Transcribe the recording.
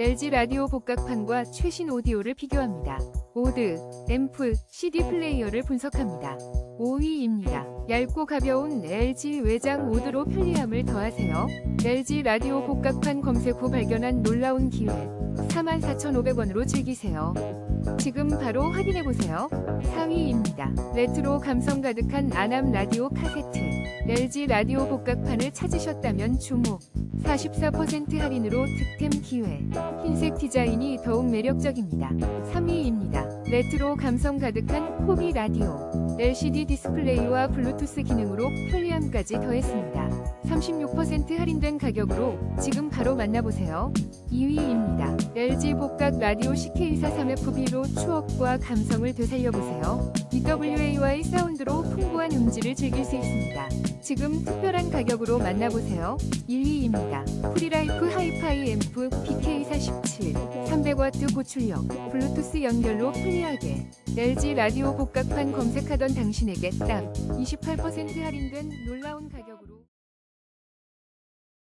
LG 라디오 복각판과 최신 오디오를 비교합니다. 오드, 앰프, CD 플레이어를 분석합니다. 5위입니다. 얇고 가벼운 LG 외장 오드로 편리함을 더하세요. LG 라디오 복각판 검색 후 발견한 놀라운 기회. 44,500원으로 즐기세요. 지금 바로 확인해보세요. 4위입니다. 레트로 감성 가득한 아남 라디오 카세트. LG 라디오 복각판을 찾으셨다면 주목. 44% 할인으로 득템 기회. 흰색 디자인이 더욱 매력적입니다. 3위입니다. 레트로 감성 가득한 호비 라디오. LCD 디스플레이와 블루투스 기능으로 편리함까지 더했습니다. 36% 할인된 가격으로 지금 바로 만나보세요. 2위입니다. 라디오 CK43FB로 추억과 감성을 되살려보세요. EWAY 사운드로 풍부한 음질을 즐길 수 있습니다. 지금 특별한 가격으로 만나보세요. 1위입니다. 프리라이프 하이파이 앰프 PK47 300W 고출력 블루투스 연결로 편리하게 LG 라디오 복각판 검색하던 당신에게 딱 28% 할인된 놀라운 가격으로